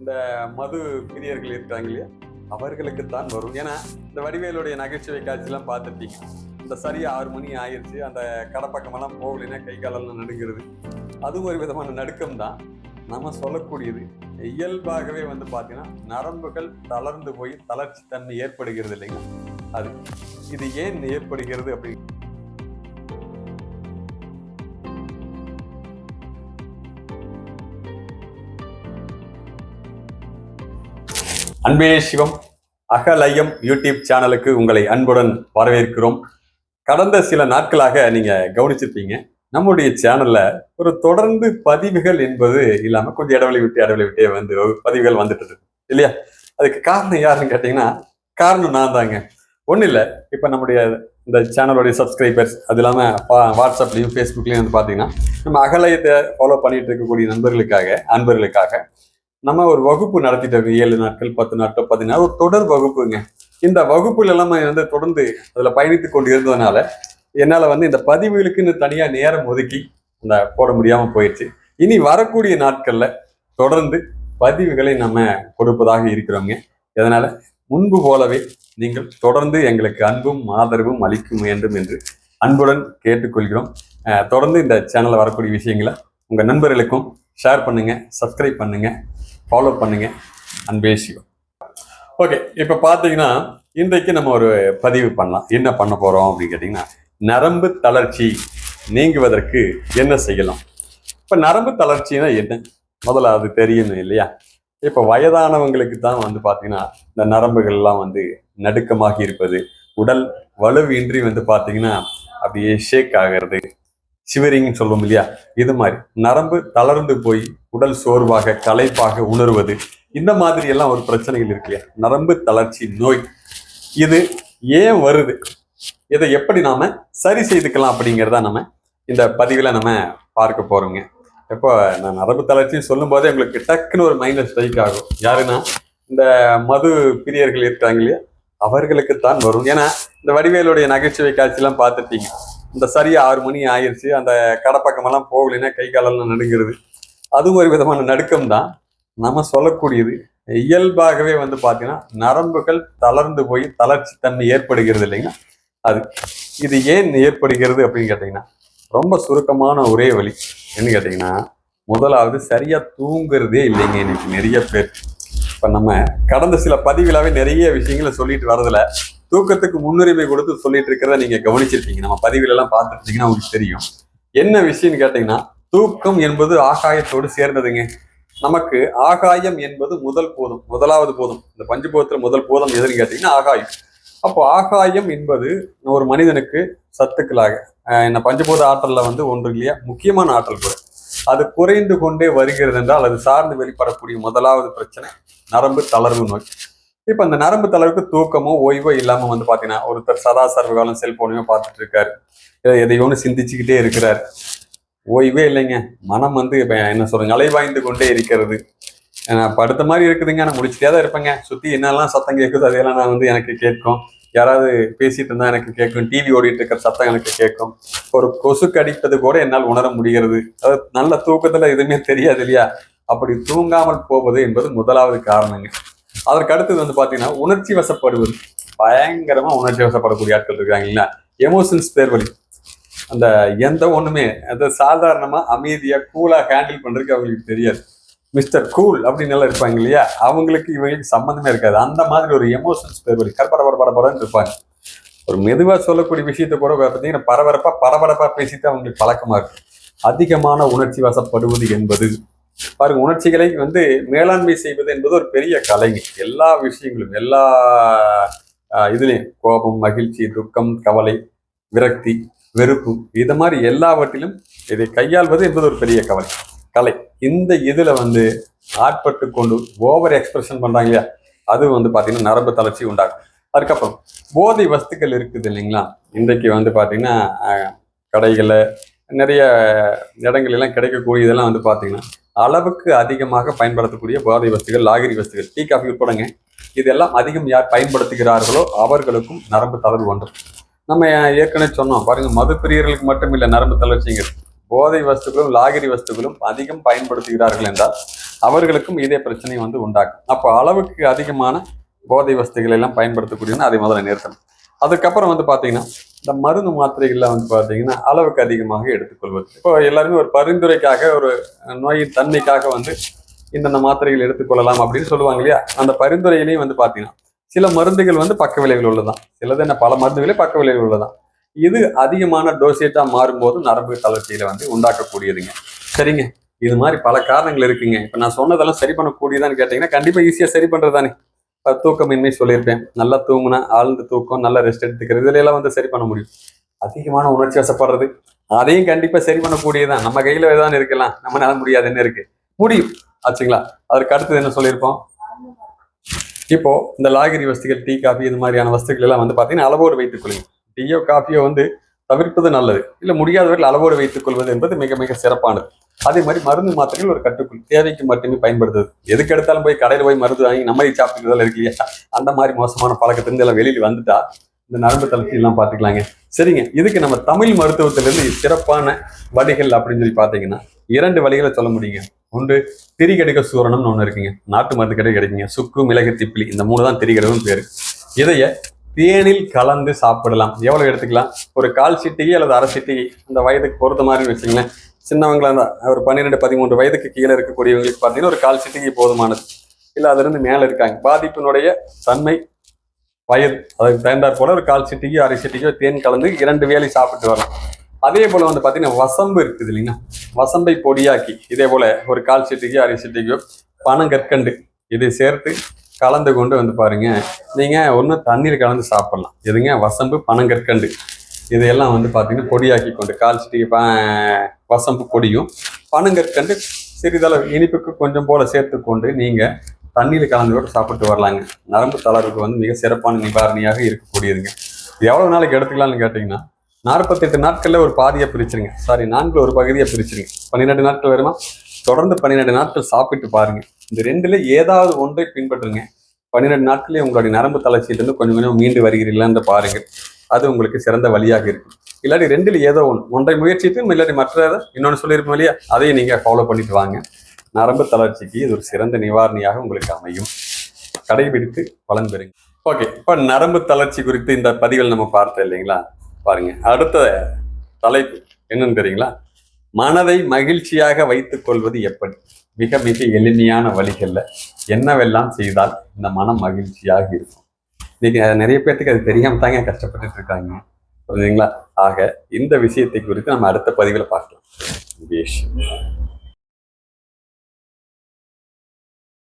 இந்த மது பிரியர்கள் இருக்காங்க இல்லையா? அவர்களுக்கு தான் வரும். ஏன்னா இந்த வடிவேலுடைய நகைச்சுவை காட்சியெல்லாம் பார்த்துருப்பீங்க. இந்த சரியா ஆறு மணி ஆயிடுச்சு அந்த கடப்பக்கமெல்லாம் போகலைன்னா கை காலெல்லாம் நடுங்கிறது. அதுவும் ஒரு விதமான நடுக்கம் தான் நம்ம சொல்லக்கூடியது இயல்பாகவே வந்து பார்த்தீங்கன்னா நரம்புகள் தளர்ந்து போய் தளர்ச்சி தன்மை ஏற்படுகிறது இல்லைங்க? அது இது ஏன் ஏற்படுகிறது அப்படின்னு அன்பே சிவம். அகலயம் யூடியூப் சேனலுக்கு உங்களை அன்புடன் வரவேற்கிறோம். கடந்த சில நாட்களாக நீங்கள் கவனிச்சிருப்பீங்க. நம்முடைய சேனலில் ஒரு தொடர்ந்து பதிவுகள் என்பது இல்லாமல் கொஞ்சம் இடைவெளி விட்டு இடைவெளி விட்டே வந்து பதிவுகள் வந்துட்டு இருக்கு. இல்லையா? அதுக்கு காரணம் யாருன்னு கேட்டிங்கன்னா காரணம் நான் தாங்க. ஒன்றும் இல்லை. இப்போ நம்முடைய இந்த சேனலுடைய சப்ஸ்கிரைபர்ஸ் அது இல்லாமல் வாட்ஸ்அப்லையும் ஃபேஸ்புக்லையும் வந்து பார்த்தீங்கன்னா நம்ம அகலயத்தை ஃபாலோ பண்ணிட்டு இருக்கக்கூடிய நண்பர்களுக்காக அன்பர்களுக்காக நம்ம ஒரு வகுப்பு நடத்திட்டு இருக்கோம் ஏழு நாட்கள் பத்து நாட்கள் பதினாறு ஒரு தொடர் வகுப்புங்க. இந்த வகுப்புல எல்லாம் வந்து தொடர்ந்து அதில் பயணித்து கொண்டு இருந்ததுனால என்னால் வந்து இந்த பதிவுகளுக்குன்னு தனியாக நேரம் ஒதுக்கி அந்த போட முடியாமல் போயிடுச்சு. இனி வரக்கூடிய நாட்களில் தொடர்ந்து பதிவுகளை நம்ம கொடுப்பதாக இருக்கிறோங்க இதனால் முன்பு போலவே நீங்கள் தொடர்ந்து எங்களுக்கு அன்பும் ஆதரவும் அளிக்க வேண்டும் என்று அன்புடன் கேட்டுக்கொள்கிறோம். தொடர்ந்து இந்த சேனலில் வரக்கூடிய விஷயங்களை உங்கள் நண்பர்களுக்கும் ஷேர் பண்ணுங்கள் சப்ஸ்கிரைப் பண்ணுங்கள் ஃபாலோ பண்ணுங்க. அண்ட் பேசியோ ஓகே இப்போ பார்த்தீங்கன்னா இன்றைக்கு நம்ம ஒரு பதிவு பண்ணலாம். என்ன பண்ண போகிறோம் அப்படின்னு கேட்டிங்கன்னா நரம்பு தளர்ச்சி நீங்குவதற்கு என்ன செய்யலாம்? இப்போ நரம்பு தளர்ச்சினா என்ன? முதல்ல அது தெரியணும் இல்லையா? இப்போ வயதானவங்களுக்கு தான் வந்து பார்த்தீங்கன்னா இந்த நரம்புகள்லாம் வந்து நடுக்கமாகி இருப்பது. உடல் வலுவின்றி வந்து பார்த்தீங்கன்னா அப்படியே ஷேக் ஆகிறது. சிவரிங்னு சொல்லுவோம் இல்லையா? இது மாதிரி. நரம்பு தளர்ந்து போய் உடல் சோர்வாக களைப்பாக உணர்வது இந்த மாதிரி எல்லாம் ஒரு பிரச்சனைகள் இருக்கு இல்லையா? நரம்பு தளர்ச்சி நோய். இது ஏன் வருது? இதை எப்படி நாம சரி செய்துக்கலாம் அப்படிங்கிறத நம்ம இந்த பதிவில் நம்ம பார்க்க போறோங்க. இப்போ நான் நரம்பு தளர்ச்சின்னு சொல்லும் போதே உங்களுக்கு டக்குன்னு ஒரு மைண்டில் ஸ்ட்ரைக் ஆகும். யாருன்னா இந்த மது பிரியர்கள் இருக்காங்க இல்லையா? அவர்களுக்கு தான் வரும். ஏன்னா இந்த வடிவேலுடைய நகைச்சுவை காட்சியெல்லாம் பார்த்துட்டீங்க. இந்த சரியா ஆறு மணி ஆயிடுச்சு அந்த கடைப்பக்கமெல்லாம் போகலைன்னா கை காலெல்லாம் நடுங்கிறது. அதுவும் ஒரு விதமான நடுக்கம் தான் நம்ம சொல்லக்கூடியது இயல்பாகவே வந்து பார்த்தீங்கன்னா நரம்புகள் தளர்ந்து போய் தளர்ச்சி தன்மை ஏற்படுகிறது இல்லைங்க அது இது ஏன் ஏற்படுகிறது அப்படின்னு கேட்டிங்கன்னா ரொம்ப சுருக்கமான ஒரே வழி என்ன கேட்டிங்கன்னா முதலாவது சரியாக தூங்குறதே இல்லைங்க இன்னைக்கு நிறைய பேர். இப்போ நம்ம கடந்த சில பதிவிலாவே நிறைய விஷயங்களை சொல்லிட்டு வரதில்லை தூக்கத்துக்கு முன்னுரிமை கொடுத்து சொல்லிட்டு இருக்கிறத நீங்க கவனிச்சிருப்பீங்க நம்ம பதிவுல எல்லாம் பார்த்துருந்தீங்கன்னா உங்களுக்கு தெரியும். என்ன விஷயம்னு கேட்டீங்கன்னா தூக்கம் என்பது ஆகாயத்தோடு சேர்ந்ததுங்க. நமக்கு ஆகாயம் என்பது முதல் போதும் முதலாவது போதும். இந்த பஞ்சபூதத்துல முதல் போதம் எதுன்னு கேட்டீங்கன்னா ஆகாயம். அப்போ ஆகாயம் என்பது ஒரு மனிதனுக்கு சத்துக்களாக என்ன இந்த பஞ்சபூத ஆற்றல்ல வந்து ஒன்று இல்லையா? முக்கியமான ஆற்றல் கூட. அது குறைந்து கொண்டே வருகிறது என்றால் அது சார்ந்து வெளிப்படக்கூடிய முதலாவது பிரச்சனை நரம்பு தளர்வு நோய். இப்போ அந்த நரம்பு தளவுக்கு தூக்கமோ ஓய்வோ இல்லாமல் வந்து பார்த்தீங்கன்னா ஒருத்தர் சதா சர்வகாலம் செல்போனையும் பார்த்துட்டு இருக்காரு. இல்லை எதையோ ஒன்று சிந்திச்சுக்கிட்டே இருக்கிறார். ஓய்வே இல்லைங்க. மனம் வந்து இப்போ என்ன சொல்றேங்க அலைவாய்ந்து கொண்டே இருக்கிறது. நான் படுத்த மாதிரி இருக்குதுங்க. நான் முடிச்சுட்டே தான் இருப்பேங்க. சுற்றி என்னெல்லாம் சத்தம் கேட்குது அதையெல்லாம் நான் வந்து எனக்கு கேட்கும். யாராவது பேசிட்டு இருந்தால் எனக்கு கேட்கும். டிவி ஓடிட்டு இருக்கிற சத்தம் எனக்கு கேட்கும். ஒரு கொசு கடிப்பது கூட என்னால் உணர முடிகிறது. அது நல்ல தூக்கத்தில் எதுவுமே தெரியாது இல்லையா? அப்படி தூங்காமல் போவது என்பது முதலாவது காரணங்க. அதற்கு அடுத்தது வந்து பார்த்தீங்கன்னா உணர்ச்சி வசப்படுவது. பயங்கரமாக உணர்ச்சி வசப்படக்கூடிய ஆட்கள் இருக்காங்க இல்லையா எமோஷன்ஸ் பேர் வழி அந்த எந்த ஒன்றுமே அந்த சாதாரணமாக அமைதியாக கூலாக ஹேண்டில் பண்ணுறதுக்கு அவங்களுக்கு தெரியாது. மிஸ்டர் கூல் அப்படின்னு எல்லாம் இருப்பாங்க இல்லையா? அவங்களுக்கு இவங்களுக்கு சம்மந்தமே இருக்காது. அந்த மாதிரி ஒரு எமோஷன்ஸ் பேர் வழி கற்பட பரபரன்னு இருப்பாங்க. ஒரு மெதுவாக சொல்லக்கூடிய விஷயத்த கூட பார்த்தீங்கன்னா பரபரப்பாக பரபரப்பாக பேசிட்டு அவங்களுக்கு பழக்கமாக இருக்கு. அதிகமான உணர்ச்சி வசப்படுவது என்பது பாருங்க உணர்ச்சிகளை வந்து மேலாண்மை செய்வது என்பது ஒரு பெரிய கலைங்க எல்லா விஷயங்களும் எல்லா இதுலேயும் கோபம் மகிழ்ச்சி துக்கம் கவலை விரக்தி வெறுப்பு இது மாதிரி எல்லாவற்றிலும் இதை கையாள்வது என்பது ஒரு பெரிய கவலை. கலை. இந்த இதில் வந்து ஆட்பட்டு கொண்டு ஓவர் எக்ஸ்பிரஷன் பண்ணுறாங்க இல்லையா? அது வந்து பார்த்தீங்கன்னா நரம்பு தளர்ச்சி உண்டாகும் அதுக்கப்புறம் போதை வஸ்துக்கள் இருக்குது இல்லைங்களா? இன்றைக்கு வந்து பார்த்திங்கன்னா கடைகளில் நிறைய இடங்கள் எல்லாம் கிடைக்கக்கூடிய இதெல்லாம் வந்து பார்த்திங்கன்னா அளவுக்கு அதிகமாக பயன்படுத்தக்கூடிய போதை வஸ்துகள் லாகிரி வஸ்துகள். டீ காஃபி உட்படங்க இதெல்லாம் அதிகம் யார் பயன்படுத்துகிறார்களோ அவர்களுக்கும் நரம்பு தளர்வு ஒன்று. நம்ம ஏற்கனவே சொன்னோம் பாருங்க மது பிரியர்களுக்கு மட்டும் இல்லை நரம்பு தளர்ச்சிங்கிறது போதை வஸ்துக்களும் லாகிரி வஸ்துக்களும் அதிகம் பயன்படுத்துகிறார்கள் என்றால் அவர்களுக்கும் இதே பிரச்சனை வந்து உண்டாக்கும் அப்போ அளவுக்கு அதிகமான போதை வஸ்துகளை எல்லாம் பயன்படுத்தக்கூடியன்னு அதை முதல்ல நிறுத்தணும். அதுக்கப்புறம் வந்து பார்த்தீங்கன்னா இந்த மருந்து மாத்திரைகள்லாம் வந்து பார்த்தீங்கன்னா அளவுக்கு அதிகமாக எடுத்துக்கொள்வது. இப்போ எல்லாருமே ஒரு பரிந்துரைக்காக ஒரு நோயின் தன்மைக்காக வந்து இந்தந்த மாத்திரைகள் எடுத்துக்கொள்ளலாம் அப்படின்னு சொல்லுவாங்க இல்லையா? அந்த பரிந்துரையிலையும் வந்து பார்த்தீங்கன்னா சில மருந்துகள் வந்து பக்க விளைவில் உள்ளதான் சிலது என்ன பல மருந்துகளே பக்க விளைவில் உள்ளதான் இது அதிகமான டோசேட்டாக மாறும்போது நரம்பு தளர்ச்சியில வந்து உண்டாக்கக்கூடியதுங்க. சரிங்க. இது மாதிரி பல காரணங்கள் இருக்குங்க. இப்போ நான் சொன்னதெல்லாம் சரி பண்ணக்கூடியதான்னு கேட்டிங்கன்னா கண்டிப்பாக ஈஸியாக சரி பண்ணுறது தானே தூக்கமின்மை சொல்லியிருப்பேன். நல்லா தூங்குனா ஆழ்ந்த தூக்கம் நல்லா ரெஸ்ட் எடுத்துக்கிறது இதுல எல்லாம் வந்து சரி பண்ண முடியும். அதிகமான உணர்ச்சி வசப்படுறது அதையும் கண்டிப்பாக சரி பண்ணக்கூடியதான் நம்ம கையில் தான் இருக்கலாம். நம்மளால முடியாதுன்னு இருக்கு. முடியும். ஆச்சுங்களா? அதற்கு அடுத்தது என்ன சொல்லியிருப்போம்? இப்போ இந்த லாகிரி வஸ்துகள் டீ காஃபி இது மாதிரியான வஸ்துக்கள் எல்லாம் வந்து பார்த்தீங்கன்னா அளவோடு வைத்துக் கொள்ளுங்க டீயோ காஃபியோ வந்து தவிர்ப்பது நல்லது. இல்லை முடியாதவர்கள் அளவோடு வைத்துக் கொள்வது என்பது மிக மிக சிறப்பானது. அதே மாதிரி மருந்து மாத்திரைகள் ஒரு கட்டுக்குள் தேவைக்கு மட்டுமே பயன்படுத்துது எதுக்கு எடுத்தாலும் போய் கடையில் போய் மருந்து வாங்கி நம்ம சாப்பிட்டுக்கிறதால இருக்கு இல்லையா? அந்த மாதிரி மோசமான பழக்கத்திலிருந்து எல்லாம் வெளியில் வந்துட்டா இந்த நரம்பு தளர்ச்சி எல்லாம் பார்த்துக்கலாங்க. சரிங்க. இதுக்கு நம்ம தமிழ் மருத்துவத்திலிருந்து சிறப்பான வழிகள் அப்படின்னு சொல்லி பார்த்தீங்கன்னா இரண்டு வழிகளை சொல்ல முடியுங்க. ஒன்று திரிகடுக சூரணம்னு ஒன்று இருக்குங்க. நாட்டு மருந்து கடை கிடைக்குங்க. சுக்கு மிளகு திப்பிலி இந்த மூணு தான் திரிகடவும் பேர். இதைய தேனில் கலந்து சாப்பிடலாம். எவ்வளவு எடுத்துக்கலாம்? ஒரு கால் சிட்டிகை அல்லது அரை சிட்டிகை? அந்த வயதுக்கு பொறுத்த மாதிரி வச்சுங்களேன் சின்னவங்களா இருந்தால் ஒரு பன்னிரெண்டு பதிமூன்று வயதுக்கு கீழே இருக்கக்கூடியவங்களுக்கு பார்த்தீங்கன்னா ஒரு கால் சிட்டிகை போதுமானது. இல்லை அதுலேருந்து மேலே இருக்காங்க. பாதிப்பினுடைய தன்மை வயது. அதுக்கு தகுந்தாற் போல ஒரு கால் சிட்டிக்கோ அரை சிட்டிக்கோ தேன் கலந்து இரண்டு வேலை சாப்பிட்டு வரலாம். அதே போல் வந்து பார்த்தீங்கன்னா வசம்பு இருக்குது இல்லைங்களா? வசம்பை பொடியாக்கி இதே போல் ஒரு கால் சிட்டிக்கோ அரை சிட்டிக்கோ பனங்கற்கண்டு இதை சேர்த்து கலந்து கொண்டு வந்து பாருங்க. நீங்க ஒன்று தண்ணீர் கலந்து சாப்பிடலாம். எதுங்க? வசம்பு பனங்கற்கண்டு. இதையெல்லாம் வந்து பார்த்தீங்கன்னா பொடியாக்கி கொண்டு காய்ச்சிட்டு வசம்பு பொடியும் பனங்கற்கண்டு சிறிதளவு இனிப்புக்கு கொஞ்சம் போல சேர்த்து கொண்டு நீங்க தண்ணீர் கலந்து கூட சாப்பிட்டு வரலாங்க. நரம்பு தளர்வுக்கு வந்து மிக சிறப்பான நிவாரணியாக இருக்கக்கூடியதுங்க. இது எவ்வளவு நாளைக்கு எடுத்துக்கலாம்னு கேட்டிங்கன்னா நாற்பத்தெட்டு நாட்கள்ல ஒரு பாதியை பிரிச்சிருங்க. சாரி நான்குல ஒரு பகுதியை பிரிச்சிருங்க. பன்னிரெண்டு நாட்கள் வருமா? தொடர்ந்து பன்னிரெண்டு நாட்கள் சாப்பிட்டு பாருங்க. இந்த ரெண்டுல ஏதாவது ஒன்றை பின்பற்றுங்க. பன்னிரெண்டு நாட்களே உங்களுடைய நரம்பு தளர்ச்சியிலிருந்து கொஞ்சம் கொஞ்சம் மீண்டு வருகிறீர்களான்னு பாருங்கள். அது உங்களுக்கு சிறந்த வழியாக இருக்கும். இல்லாட்டி ரெண்டில் ஏதோ ஒன்று ஒன்றை முயற்சித்து இல்லாட்டி மற்றதை இன்னொன்று சொல்லியிருப்போம் இல்லையா? அதையும் நீங்கள் ஃபாலோ பண்ணிட்டு வாங்க. நரம்பு தளர்ச்சிக்கு இது ஒரு சிறந்த நிவாரணியாக உங்களுக்கு அமையும். கடைபிடித்து பலன் பெறுங்க. ஓகே இப்போ நரம்பு தளர்ச்சி குறித்து இந்த பதிவில் நம்ம பார்த்தோம் இல்லைங்களா? பாருங்க. அடுத்த தலைப்பு என்னன்னு தெரியுங்களா? மனதை மகிழ்ச்சியாக வைத்துக் கொள்வது எப்படி? மிக மிக எளிமையான வழிகளில் என்னவெல்லாம் செய்தால் இந்த மனம் மகிழ்ச்சியாக இருக்கும். இன்னைக்கு நிறைய பேர்த்துக்கு அது தெரியாம தாங்க கஷ்டப்பட்டுட்டு இருக்காங்க. புரியுதுங்களா ஆக இந்த விஷயத்தை குறித்து நம்ம அடுத்த பதிவில் பார்க்கலாம். விஷயம்